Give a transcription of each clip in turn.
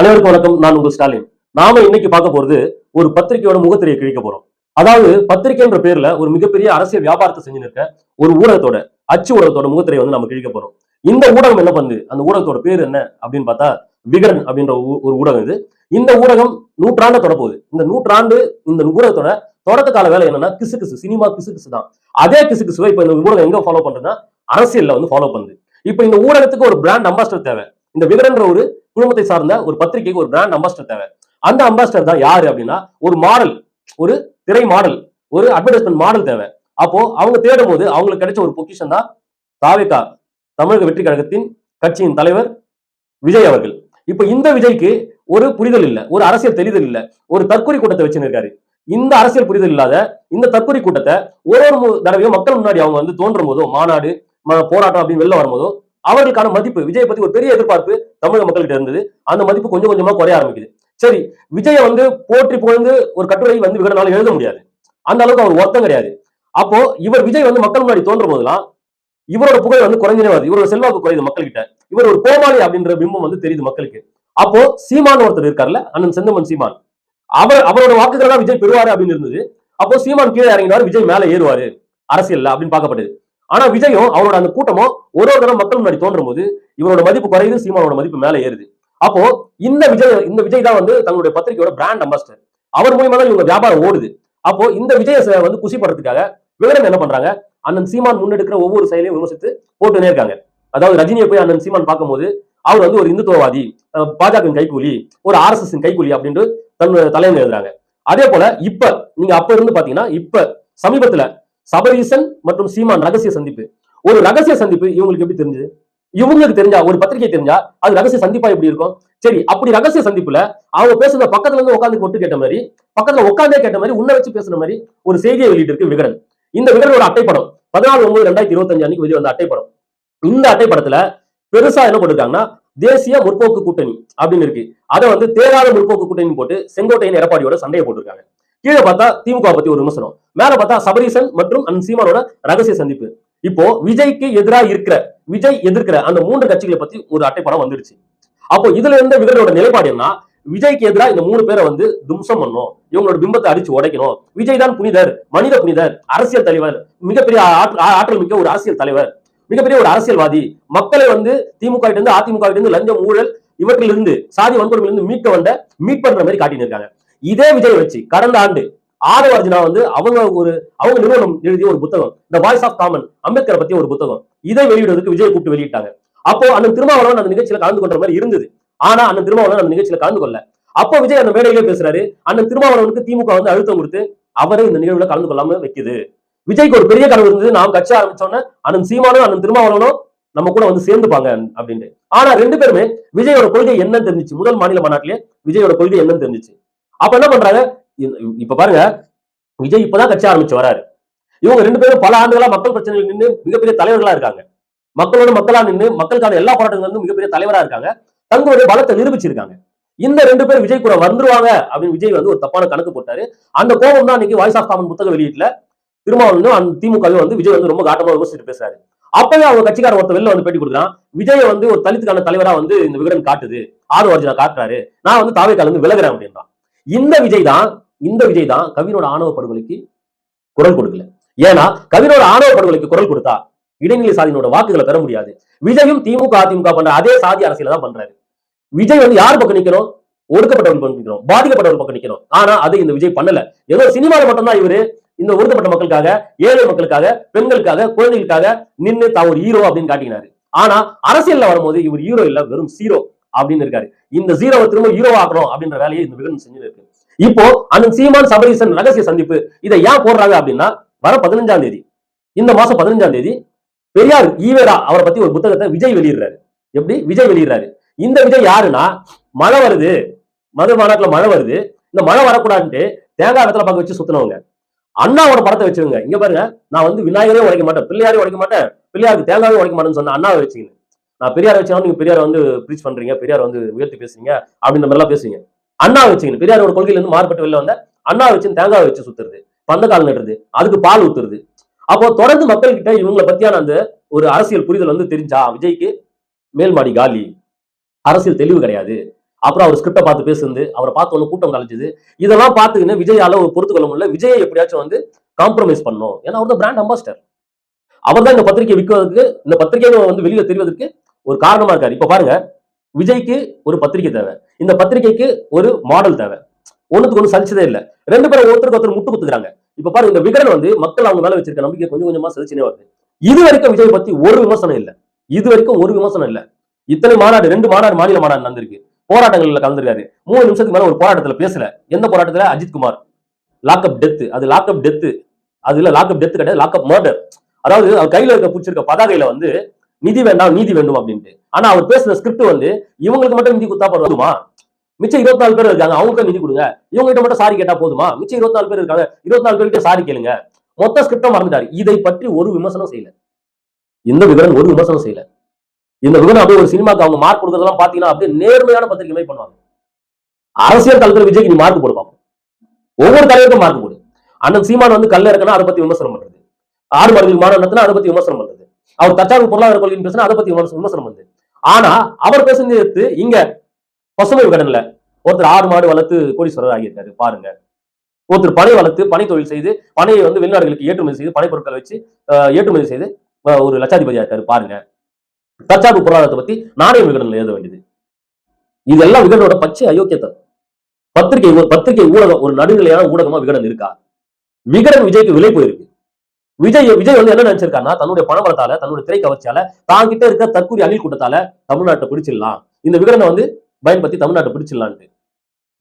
அனைவருக்கும் வணக்கம். நான் உங்கள் ஸ்டாலின். நாம இன்னைக்கு பார்க்க போறது ஒரு பத்திரிகையோட முகத்திரையை கிழிக்க போறோம். அதாவது பத்திரிகைன்ற பேர்ல ஒரு மிகப்பெரிய அரசியல் வியாபாரத்தை செஞ்சு நிற்க ஒரு ஊடகத்தோட அச்சு ஊடகத்தோட முகத்திரையை வந்து நம்ம கிழிக்க போறோம். இந்த ஊடகம் என்ன பண்ணுது? அந்த ஊடகத்தோட பேர் என்ன? அப்படின்னு பார்த்தா விகடன் அப்படின்ற ஊ- ஒரு ஊடகம் இது. இந்த ஊடகம் நூற்றாண்டை தொடப்போகுது இந்த நூற்றாண்டு இந்த ஊடகத்தோட தொடக்க கால வேலை என்னன்னா கிசு கிசு சினிமா கிசு கிசு தான். அதே கிசு கிசுவை இப்ப இந்த ஊடகம் எங்க ஃபாலோ பண்றதுன்னா அரசியல்ல வந்து ஃபாலோ பண்ணுது. இப்ப இந்த ஊடகத்துக்கு ஒரு பிராண்ட் அம்பாஸ்டர் தேவை. இந்த விகடன்ற ஒரு குடும்பத்தை சார்ந்த ஒரு பத்திரிகைக்கு ஒரு பிராண்ட் அம்பாஸ்டர் தேவை. அந்த அம்பாஸ்டர் தான் யாரு அப்படின்னா ஒரு மாடல் ஒரு திரை மாடல் ஒரு அட்வர்டைஸ்மெண்ட் மாடல் தேவை. அப்போ அவங்க தேடும் போது அவங்களுக்கு கிடைச்ச ஒரு பொக்கிஷன் தான் தாவேகா தமிழக வெற்றி கழகத்தின் கட்சியின் தலைவர் விஜய் அவர்கள். இப்ப இந்த விஜய்க்கு ஒரு புரிதல் இல்ல ஒரு அரசியல் தெரிதல் இல்ல ஒரு தற்கொலை கூட்டத்தை வச்சுருக்காரு இந்த அரசியல் புரிதல் இல்லாத இந்த தற்கொலை கூட்டத்தை ஒரு ஒரு தடவையும் மக்கள் முன்னாடி அவங்க வந்து தோன்றும் போதோ மாநாடு போராட்டம் அப்படின்னு வெளில வரும்போதோ அவர்களுக்கான மதிப்பு விஜய் பத்தி ஒரு பெரிய எதிர்பார்ப்பு தமிழக மக்கள்கிட்ட இருந்தது. அந்த மதிப்பு கொஞ்சம் கொஞ்சமா குறைய ஆரம்பிக்குது. சரி விஜயை வந்து போற்றி புகழ்ந்து ஒரு கட்டுரை வந்து விகடனால எழுத முடியாது. அந்த அளவுக்கு அவர் ஒருத்தம் கிடையாது. அப்போ இவர் விஜய் வந்து மக்கள் முன்னாடி தோன்றும் போதெல்லாம் இவரோட புகழ் வந்து குறைஞ்சே வருது. இவரோட செல்வாக்கு குறையுது மக்கள்கிட்ட. இவர் ஒரு கோமாளி அப்படின்ற பிம்பம் வந்து தெரியுது மக்களுக்கு. அப்போ சீமான் ஒருத்தர் இருக்கார்ல அண்ணன் செந்தமன் சீமான். அவர் அவரோட வாக்குகள் தான் விஜய் பெறுவாரு அப்படின்னு இருந்தது. அப்போ சீமான் கீழே இறங்கினார் விஜய் மேல ஏறுவாரு. அரசியல் அப்படின்னு பார்க்கப்பட்டது. ஆனா விஜயும் அவரோட அந்த கூட்டமும் ஒரு ஒரு தடவை மக்கள் முன்னாடி தோன்றும் போது இவரோட மதிப்பு குறையுது சீமானோட மதிப்பு மேல ஏறுது. அப்போ இந்த விஜய் இந்த விஜய் தான் வந்து தங்களுடைய பத்திரிகையோட பிராண்ட் அம்பாஸ்டர் அவர் மூலியமா தான் இவங்க வியாபாரம் ஓடுது. அப்போ இந்த விஜய ச- வந்து குஷிப்படுறதுக்காக விகடன் என்ன பண்றாங்க? அண்ணன் சீமான் முன்னெடுக்கிற ஒவ்வொரு செயலையும் விமர்சித்து போட்டுனே இருக்காங்க. அதாவது ரஜினியை போய் அண்ணன் சீமான் பார்க்கும்போது அவர் வந்து ஒரு இந்துத்துவவாதி பாஜகவின் பாஜக கைக்கூலி ஒரு ஆர்எஸ்எஸ் கைக்கூலி அப்படின்ட்டு தன் தலைவர் எழுதுறாங்க. அதே போல இப்ப நீங்க அப்ப இருந்து பாத்தீங்கன்னா இப்ப சமீபத்துல சபரீசன் மற்றும் சீமான் ரகசிய சந்திப்பு. ஒரு ரகசிய சந்திப்பு இவங்களுக்கு எப்படி தெரிஞ்சது? இவங்களுக்கு தெரிஞ்சா ஒரு பத்திரிகை தெரிஞ்சா அது ரகசிய சந்திப்பா எப்படி இருக்கும்? சரி அப்படி ரகசிய சந்திப்புல அவங்க பேசுறத பக்கத்துல இருந்து உட்காந்து கொட்டு கேட்ட மாதிரி பக்கத்துல உட்காந்தே கேட்ட மாதிரி உன்னை வச்சு பேசுற மாதிரி ஒரு செய்தியை வெளியிட்டு இருக்கு விகடன். இந்த விகடனோட அட்டைப்படம் பதினாலு ஒன்பது ரெண்டாயிரத்தி இருபத்தஞ்சு அன்னைக்கு வெளியே வந்த அட்டைப்படம். இந்த அட்டைப்படத்துல பெருசா என்ன போட்டிருக்காங்கன்னா தேசிய முற்போக்கு கூட்டணி அப்படின்னு இருக்கு. அதை வந்து தேராத முற்போக்கு கூட்டணி போட்டு செங்கோட்டையின் எடப்பாடியோட சண்டையை போட்டிருக்காங்க. கீழே பார்த்தா திமுக பத்தி ஒரு விமர்சனம். மேல பார்த்தா சபரீசன் மற்றும் அந்த சீமானோட ரகசிய சந்திப்பு. இப்போ விஜய்க்கு எதிராக இருக்கிற விஜய் எதிர்க்கிற அந்த மூன்று கட்சிகளை பத்தி ஒரு அட்டைப்படம் வந்துடுச்சு அப்போ இதுல இருந்த விகடனோட நிலைப்பாடு என்ன? விஜய்க்கு எதிராக இந்த மூணு பேரை வந்து தும்சம் பண்ணும் இவங்களோட பிம்பத்தை அடிச்சு உடைக்கணும். விஜய் தான் புனிதர் மனித புனிதர் அரசியல் தலைவர் மிகப்பெரிய ஆற்றல் மிக்க ஒரு அரசியல் தலைவர் மிகப்பெரிய ஒரு அரசியல்வாதி. மக்களை வந்து திமுக இருந்து அதிமுக இருந்து லஞ்சம் ஊழல் இவற்றிலிருந்து சாதி வன்கொடுமையிலிருந்து மீட்க வந்த மீட் பண்ற மாதிரி காட்டினிருக்காங்க இதே விஜய் வச்சு கடந்த ஆண்டு ஆதவ அர்ஜுனா வந்து அவங்க ஒரு அவங்க நிறுவனம் எழுதிய ஒரு புத்தகம் இந்த வாய்ஸ் ஆஃப் காமன் அம்பேத்கரை பத்தி ஒரு புத்தகம். இதை வெளியிடுவதற்கு விஜய் கூப்பிட்டு வெளியிட்டாங்க. அப்போ அந்த திருமாவளவன் அந்த நிகழ்ச்சியில கலந்து கொண்ட மாதிரி இருந்தது. ஆனா அந்த திருமாவளவன் அந்த நிகழ்ச்சியில கலந்து கொள்ள. அப்போ விஜய் அந்த மேடையிலே பேசுறாரு. அந்த திருமாவளவனுக்கு திமுக வந்து அழுத்தம் கொடுத்து அவரை இந்த நிகழ்வுல கலந்து கொள்ளாம வைக்குது. விஜய்க்கு ஒரு பெரிய கனவு இருந்தது. நாம் கட்சி ஆரம்பிச்சோன்னே அண்ணன் சீமானும் அண்ணன் திருமாவளவனும் நம்ம கூட வந்து சேர்ந்துப்பாங்க அப்படின்ட்டு. ஆனா ரெண்டு பேருமே விஜயோட கொள்கை என்னன்னு தெரிஞ்சுச்சு. முதல் மாநில மாநாட்டிலே விஜயோட கொள்கை என்னன்னு தெரிஞ்சுச்சு. அப்ப என்ன பண்றாங்க இப்ப பாருங்க விஜய் இப்பதான் கட்சி ஆரம்பிச்சு வராரு. இவங்க ரெண்டு பேரும் பல ஆண்டுகளா மக்கள் பிரச்சனைகள் நின்று மிகப்பெரிய தலைவர்களா இருக்காங்க. மக்களோட மக்களா நின்று மக்களுக்கான எல்லா போராட்டங்களும் மிகப்பெரிய தலைவரா இருக்காங்க. தங்களுடைய பலத்தை நிரூபிச்சிருக்காங்க. இந்த ரெண்டு பேர் விஜய் கூட வந்துருவாங்க அப்படின்னு விஜய் வந்து ஒரு தப்பான கணக்கு போட்டாரு. அந்த கோபம் தான் இன்னைக்கு வாய்ஸ் ஆஃப் காமன் புத்தக வெளியீட்டுல திருமாவளவனும் அந்த திமுகவே வந்து விஜய் வந்து ரொம்ப காட்டமா விமர்சிட்டு பேசுறாரு. அப்பவே அவங்க கட்சிக்கார ஒருத்த வெளில வந்து பேட்டி கொடுக்குறான். விஜய் வந்து ஒரு தலித்துக்கான தலைவரா வந்து இந்த விகடன் காட்டுது. ஆறு வருஷம் காட்டுறாரு. நான் வந்து தாவை கலந்து விலகுறேன் அப்படின்றான். இந்த விஜய் தான் இந்த விஜய் தான் கவினோட ஆணவ படுகொலைக்கு குரல் கொடுக்கல. ஏன்னா கவினோட ஆணவ படுகொலைக்கு குரல் கொடுத்தா இடைநிலை சாதியினோட வாக்குகளை பெற முடியாது. விஜயும் திமுக அதிமுக பண்ற அதே சாதி அரசியல தான் பண்றாரு. விஜய் வந்து யார் பக்கம் நிக்கணும்? ஒடுக்கப்பட்டவர்கள் பக்கம் நிக்கணும். பாதிக்கப்பட்டவர்கள் பக்கம் நிக்கணும். ஆனா அது இந்த விஜய் பண்ணல. ஏதோ சினிமாவில் மட்டும்தான் இவரு இந்த ஒடுக்கப்பட்ட மக்களுக்காக ஏழை மக்களுக்காக பெண்களுக்காக குழந்தைகளுக்காக நின்று தான் ஒரு ஹீரோ அப்படின்னு காட்டினாரு. ஆனா அரசியல்ல வரும்போது இவர் ஹீரோ இல்ல வெறும் ஜீரோ அப்படின்னு இருக்காரு. இந்த ஜீரோவை திரும்ப ஹீரோ ஆக்கணும் அப்படின்ற வேலையை இந்த விகடன் செஞ்சு இருக்கு. இப்போ அண்ணன் சீமான் சபரீசன் ரகசிய சந்திப்பு இதை ஏன் போடுறாங்க அப்படின்னா வர பதினஞ்சாம் தேதி இந்த மாசம் பதினஞ்சாம் தேதி பெரியார் ஈவேரா அவரை பத்தி ஒரு புத்தகத்தை விஜய் வெளியிடுறாரு. எப்படி? விஜய் வெளியிடுறாரு. இந்த விஜய் யாருன்னா மழை வருது மதுரை மாநாட்டுல மழை வருது இந்த மழை வரக்கூடாதுன்ட்டு தேங்காய் இடத்துல பக்கம் வச்சு சுத்தினவங்க. அண்ணாவோட படத்தை வச்சுருங்க. இங்க பாருங்க நான் வந்து விநாயகரே உடைக்க மாட்டேன் பிள்ளையாரே உடைக்க மாட்டேன் பிள்ளையாருக்கு தேங்காயும் உடைக்க மாட்டேன்னு சொன்ன அண்ணாவை வச்சுக்கிங்க நான் பெரியார் வச்சாலும் நீங்க பெரியார் வந்து ப்ரீச் பண்றீங்க? பெரியார் வந்து உயர்த்தி பேசுறீங்க அப்படின்ற மாதிரிலாம் பேசுவீங்க. அண்ணா வச்சுக்கணும் பெரியாரோட கொள்கையில இருந்து மாறுபட்டு வெளில வந்த அண்ணா வச்சு தேங்காய் வச்சு சுத்துறது பந்தக்கால் நடுறது அதுக்கு பால் ஊத்துறது. அப்போ தொடர்ந்து மக்கள் கிட்ட இவங்களை பத்தியான அந்த ஒரு அரசியல் புரிதல் வந்து தெரிஞ்சா விஜய்க்கு மேல்மாடி காலி. அரசியல் தெளிவு கிடையாது. அப்புறம் அவர் ஸ்கிரிப்டை பார்த்து பேசுறது அவரை பார்த்து ஒன்று கூட்டம் கலைஞ்சுது இதெல்லாம் பார்த்துக்கின்னு விஜயால ஒரு பொறுத்துக்கொள்ள முடியல. விஜயை எப்படியாச்சும் வந்து காம்ப்ரமைஸ் பண்ணும் ஏன்னா அவர் தான் பிராண்ட் அம்பாஸ்டர் அவர் தான் இந்த பத்திரிகை விற்கிறதுக்கு இந்த பத்திரிகை வந்து வெளியில தெரிவதற்கு ஒரு காரணமா இருக்காரு. இப்ப பாருங்க விஜய்க்கு ஒரு பத்திரிகை தேவை. இந்த பத்திரிகைக்கு ஒரு மாடல் தேவை. ஒண்ணுத்துக்கு ஒண்ணு சலிச்சதே இல்ல. ரெண்டு பேரும் ஒருத்தருக்கு ஒருத்தர் முட்டு குத்துக்கிறாங்க. இப்ப பாருங்க இந்த விகடன் வந்து மக்கள் அவங்க மேல வச்சிருக்க நம்பிக்கை கொஞ்சம் கொஞ்சமா சலிச்சுனே வருது. இது வரைக்கும் விஜய் பத்தி ஒரு விமர்சனம் இல்ல. இது வரைக்கும் ஒரு விமர்சனம் இல்ல. இத்தனை மாநாடு ரெண்டு மாநாடு மாநில மாநாடு நடந்திருக்கு. போராட்டங்கள்ல கலந்துருக்காரு. மூணு நிமிஷத்துக்கு மேல ஒரு போராட்டத்துல பேசல. எந்த போராட்டத்துல? அஜித் குமார். லாக்அப் டெத் அது லாக்அப் டெத் அது இல்ல லாக்அப் டெத்து கிடையாது. லாக்அப் மர்டர் அதாவது அவர் கையில இருக்க பிடிச்சிருக்க பதாகையில வந்து நிதி வேண்டாம் நீதி வேண்டும் அப்படின்ட்டு. ஆனா அவர் பேசுற ஸ்கிரிப்ட் வந்து இவங்களுக்கு மட்டும் நிதி கொடுத்தா போதுமா? மிச்சம் இருபத்தி நாலு பேர் இருக்காங்க அவங்களுக்கு நிதி கொடுங்க. இவங்க கிட்ட மட்டும் சாரி கேட்டா போதுமா? மிச்சம் இருபத்தி நாலு பேர் இருக்காங்க இருபத்தி நாலு பேர்கிட்ட சாரி கேளுங்க. மொத்த ஸ்கிரிப்டும் மறந்துட்டாரு. இதை பற்றி ஒரு விமர்சனம் செய்யல. இந்த விவரம் ஒரு விமர்சனம் செய்யல. இந்த விவரம் அப்படியே ஒரு சினிமாக்கு அவங்க மார்க் கொடுக்கறதெல்லாம் பாத்தீங்கன்னா அப்படியே நேர்மையான பத்திரிகை மாதிரி பண்ணுவாங்க. அரசியல் தளத்துல விஜய்க்கு நீ மார்க் போடு பார்ப்போம் ஒவ்வொரு தலைவருக்கும் மார்க் போடு. அண்ணன் சீமான் வந்து கல்ல இருக்கனா அதை பத்தி விமர்சனம் பண்றது. ஆறு மருந்துக்கு மாநாடு நடத்தினா அதை பத்தி விமர்சனம் பண்றது. அவர் தற்சார்பு பொருளாதார கொள்கைன்னு பேசினா அதை பத்தி விமர்சனம் விமர்சனம் பண்ணுது ஆனா அவர் பேசுனது எடுத்து இங்க பசுமை கடன்ல ஒருத்தர் ஆறு மாடு வளர்த்து கோடீஸ்வரர் ஆகியிருக்காரு பாருங்க. ஒருத்தர் பனை வளர்த்து பனை தொழில் செய்து பனையை வந்து வெளிநாடுகளுக்கு ஏற்றுமதி செய்து பனை பொருட்களை வச்சு ஏற்றுமதி செய்து ஒரு லட்சாதிபதியா இருக்காரு பாருங்க. தற்சார்பு பொருளாதாரத்தை பத்தி நாணய விகடனில் எழுத வேண்டியது. இதெல்லாம் விகடனோட பச்சை அயோக்கியத்தை பத்திரிகை ஒரு பத்திரிகை ஊடகம் ஒரு நடுநிலையான ஊடகமா விகடன் இருக்கா? விகடன் விஜய்க்கு விலை போயிருக்கு. விஜய் விஜய் வந்து என்ன நினைச்சிருக்காருன்னா தன்னுடைய பணபலத்தால தன்னுடைய திரை கவர்ச்சியால தான் கிட்ட இருக்க தற்கூரி அணில் கூட்டத்தால தமிழ்நாட்டை பிடிச்சிடலாம். இந்த விகடனை வந்து பயன்படுத்தி தமிழ்நாட்டை பிடிச்சிடலான்ட்டு.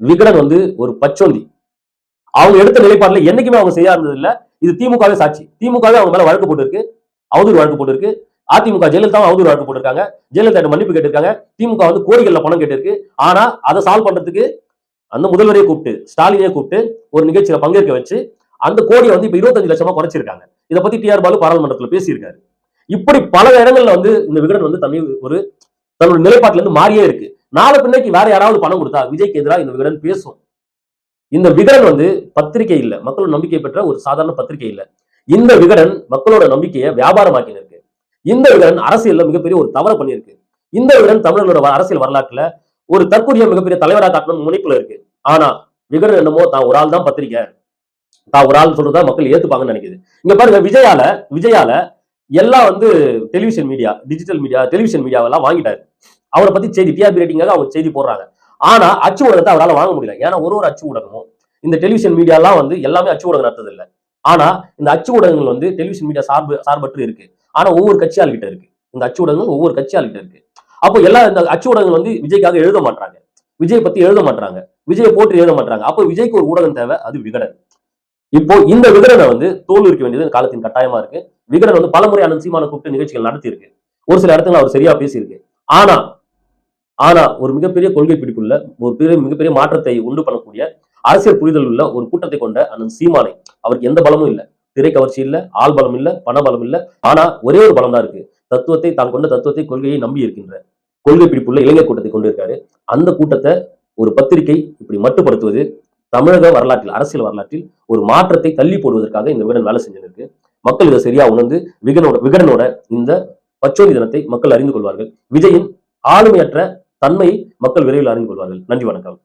விகடன் வந்து ஒரு பச்சோந்தி. அவங்க எடுத்த நிலைப்பாடுல என்னைக்குமே அவங்க செய்யா இருந்தது இல்ல இது திமுகவே சாட்சி. திமுகவே அவங்க மேல வழக்கு போட்டிருக்கு. அவதூறு வழக்கு போட்டிருக்கு. அதிமுக ஜெயலலிதா அவதூறு வழக்கு போட்டிருக்காங்க. ஜெயலலிதா மன்னிப்பு கேட்டிருக்காங்க. திமுக வந்து கோரிக்கையில பணம் கேட்டிருக்கு. ஆனா அதை சால்வ் பண்றதுக்கு அந்த முதல்வரையே கூப்பிட்டு ஸ்டாலினே கூப்பிட்டு ஒரு நிகழ்ச்சியில பங்கேற்க வச்சு அந்த கோடியை வந்து இப்ப இருபத்தஞ்சு லட்சமா குறைச்சிருக்காங்க. இதை பத்தி டிஆர் பாலு பாராளுமன்றத்துல பேசியிருக்காரு. இப்படி பல இடங்கள்ல வந்து இந்த விகடன் வந்து தமிழ் ஒரு தன்னோட நிலைப்பாட்டுல இருந்து மாறியே இருக்கு. நாலு பின்னைக்கு வேற யாராவது பணம் கொடுத்தா விஜய்க்கு எதிராக இந்த விகடன் பேசும். இந்த விகடன் வந்து பத்திரிகை இல்ல மக்களோட நம்பிக்கை பெற்ற ஒரு சாதாரண பத்திரிகை இல்ல. இந்த விகடன் மக்களோட நம்பிக்கையை வியாபாரமாக்கின்னு இருக்கு இந்த விகடன் அரசியல்ல மிகப்பெரிய ஒரு தவறு பண்ணியிருக்கு. இந்த விகடன் தமிழர்களோட அரசியல் வரலாற்றுல ஒரு தற்கொலைய மிகப்பெரிய தலைவராக காட்டணும் முனைப்புல இருக்கு. ஆனா விகடன் என்னமோ தான் ஒரு ஆள் தான் பத்திரிக்கை தான் ஒரு ஆள் சொல்றதா மக்கள் ஏத்துப்பாங்கன்னு நினைக்குது. இங்க பாருங்க விஜயால விஜயால எல்லாம் வந்து television media digital media television மீடியாவெல்லாம் வாங்கிட்டாரு. அவரை பத்தி செய்தி டிஆர்பி ரேட்டிங்காக அவங்க செய்தி போடுறாங்க. ஆனா அச்சு ஊடகத்தை அவரால் வாங்க முடியல. ஏன்னா ஒரு ஒரு அச்சு ஊடகமும் இந்த டெலிவிஷன் மீடியாலாம் வந்து எல்லாமே அச்சு ஊடகம் நடத்தது இல்லை ஆனா இந்த அச்சு ஊடகங்கள் வந்து டெலிவிஷன் மீடியா சார்பு சார்பற்று இருக்கு. ஆனா ஒவ்வொரு கட்சியாள் கிட்ட இருக்கு. இந்த அச்சு ஊடகங்கள் ஒவ்வொரு கட்சியாள் கிட்ட இருக்கு. அப்போ எல்லா இந்த அச்சு ஊடகங்கள் வந்து விஜய்க்காக எழுத மாட்டாங்க விஜய் பத்தி எழுத மாட்டாங்க விஜயை போட்டு எழுத மாட்டாங்க அப்போ விஜய்க்கு ஒரு ஊடகம் தேவை அது விகடன். இப்போ இந்த விகடனை வந்து தோல் இருக்க வேண்டியது காலத்தின் கட்டாயமா இருக்கு. விகடன் வந்து பலமுறை அண்ணன் சீமான கூப்பிட்டு நிகழ்ச்சிகள் நடத்தியிருக்கு. ஒரு சில இடத்துல அவர் சரியா பேசியிருக்கு. ஆனா ஆனா ஒரு மிகப்பெரிய கொள்கை பிடிப்புள்ள ஒரு பெரிய மிகப்பெரிய மாற்றத்தை உண்டு பண்ணக்கூடிய அரசியல் புரிதல் உள்ள ஒரு கூட்டத்தை கொண்ட அண்ணன் சீமானை அவருக்கு எந்த பலமும் இல்லை. திரை கவர்ச்சி இல்ல ஆள் பலம் இல்ல பண பலம் இல்ல. ஆனா ஒரே ஒரு பலம் தான் இருக்கு. தத்துவத்தை தான் கொண்ட தத்துவத்தை கொள்கையை நம்பி இருக்கின்ற கொள்கை பிடிப்புள்ள இளைஞர் கூட்டத்தை கொண்டு இருக்காரு. அந்த கூட்டத்தை ஒரு பத்திரிகை இப்படி மட்டுப்படுத்துவது தமிழக வரலாற்றில் அரசியல் வரலாற்றில் ஒரு மாற்றத்தை தள்ளி போடுவதற்காக இந்த விகடன் வேலை செஞ்சிருக்கு மக்கள் இதை சரியா உணர்ந்து விகடனோட விகடனோட இந்த பச்சோந்தி தினத்தை மக்கள் அறிந்து கொள்வார்கள். விஜயின் ஆளுமையற்ற தன்மையை மக்கள் விரைவில் அறிந்து கொள்வார்கள். நன்றி வணக்கம்.